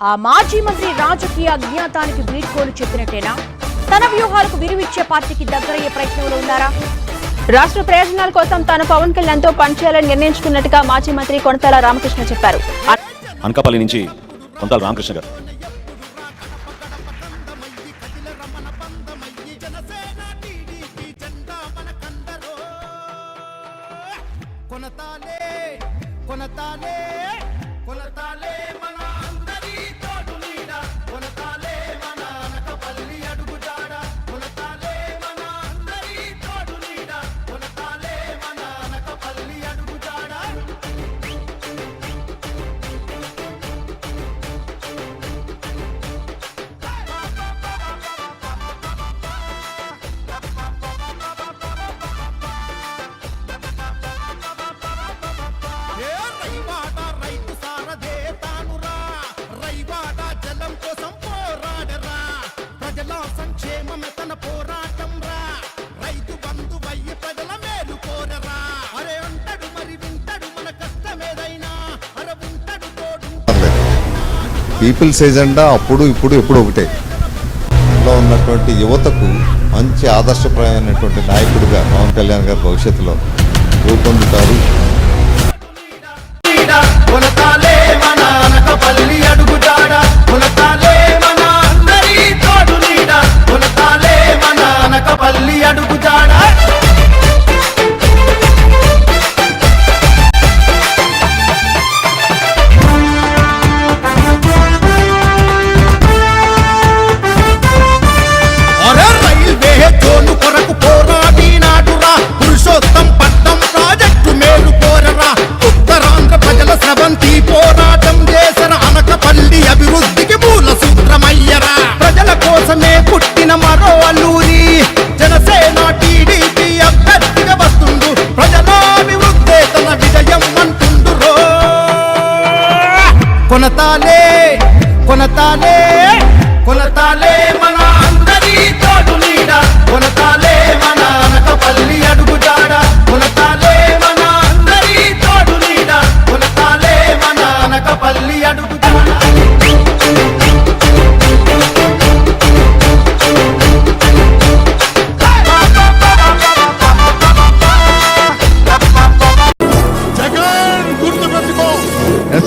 ఆ మాజీ మంత్రి రాజకీయ అజ్ఞాతానికి వీడ్కోలు చెప్పినట్టేనా? తన వ్యూహాలకు విలువిచ్చే పార్టీకి దగ్గరయ్యే ప్రయత్నంలో ఉన్నారా? రాష్ట్ర ప్రయోజనాల కోసం తాను పవన్ కళ్యాణ్తో పనిచేయాలని నిర్ణయించుకున్నట్టుగా మాజీ మంత్రి కొనతాల రామకృష్ణ చెప్పారు. అనకాపల్లి నుంచి కొంతాల రామకృష్ణ గారు. కొనతాలే కొనతాలే కొనతాలే. పీపుల్స్ ఎజెండా అప్పుడు ఇప్పుడు ఎప్పుడు ఒకటే. లో ఉన్నటువంటి యువతకు మంచి ఆదర్శప్రాయమైనటువంటి నాయకుడిగా పవన్ కళ్యాణ్ గారు భవిష్యత్తులో రూపొందుతారు.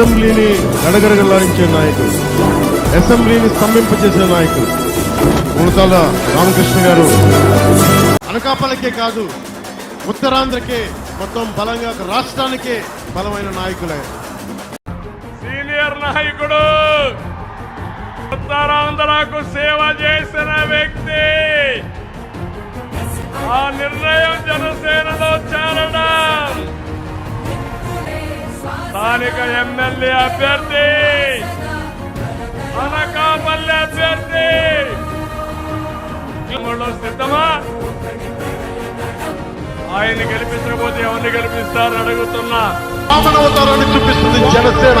అసెంబ్లీని గడగడగలాడించే నాయకుడు అసెంబ్లీని స్తంభింపజేసే నాయకుడు ఉడతాల రామకృష్ణ గారు. అనకాపల్లికే కాదు ఉత్తరాంధ్రకే మొత్తం బలంగా రాష్ట్రానికే బలమైన నాయకులే. సీనియర్ నాయకుడు ఉత్తరాంధ్రకు సేవ చేసిన వ్యక్తి ఆ నిర్ణయం జనసేన స్థానిక ఎమ్మెల్యే అభ్యర్థి. అనకాపల్లి అభ్యర్థి. సిద్ధమా? ఆయన గెలిపించకపోతే ఎవరిని గెలిపిస్తారని అడుగుతున్నా. వామనవతారాన్ని చూపిస్తుంది జనసేన.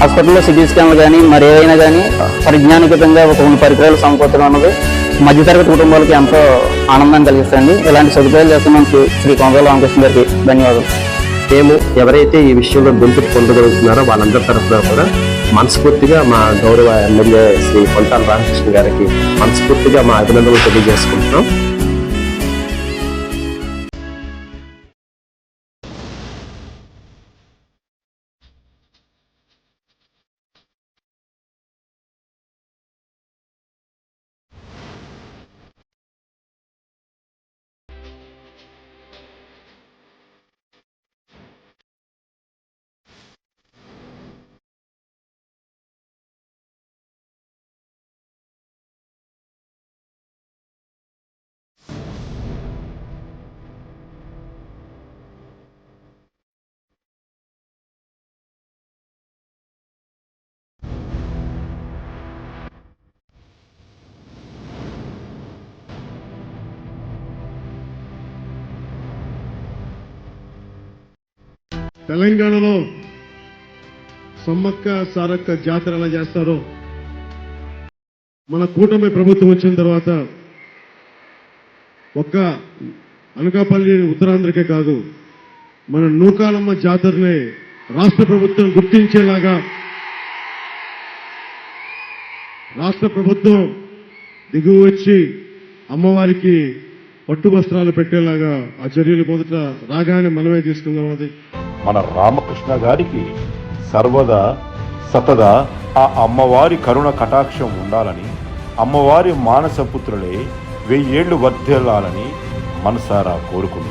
హాస్పిటల్లో సిటీ స్కాన్లు కానీ మరి ఏదైనా కానీ పరిజ్ఞానికంగా ఒక కొన్ని పరికరాలు సమకూర్చడం అన్నది మధ్యతరగతి కుటుంబాలకి ఎంతో ఆనందం కలిగిస్తుంది. ఇలాంటి సదుపాయాలు చేస్తున్నాం శ్రీ శ్రీ కొంగల రామకృష్ణ గారికి ధన్యవాదాలు. మేము ఎవరైతే ఈ విషయంలో గొంతు పొందగలుగుతున్నారో వాళ్ళందరి తరఫున కూడా మనస్ఫూర్తిగా మా గౌరవ ఎమ్మెల్యే శ్రీ కొంటాల రామకృష్ణ గారికి మనస్ఫూర్తిగా మా అభినందనలు తెలియజేసుకుంటున్నాం. తెలంగాణలో సమ్మక్క సారక్క జాతర ఎలా చేస్తారో మన కూటమి ప్రభుత్వం వచ్చిన తర్వాత ఒక్క అనకాపల్లి ఉత్తరాంధ్రకే కాదు మన నూకాలమ్మ జాతరని రాష్ట్ర ప్రభుత్వం గుర్తించేలాగా రాష్ట్ర ప్రభుత్వం దిగువ వచ్చి అమ్మవారికి పట్టు వస్త్రాలు పెట్టేలాగా ఆ చర్యలు మొదట రాగానే మనమే తీసుకుందాం అది మన రామకృష్ణ గారికి సర్వదా సతదా ఆ అమ్మవారి కరుణ కటాక్షం ఉండాలని అమ్మవారి మానసపుత్రులే వెయ్యేళ్ళు వర్ధిల్లాలని మనసారా కోరుకుందాం.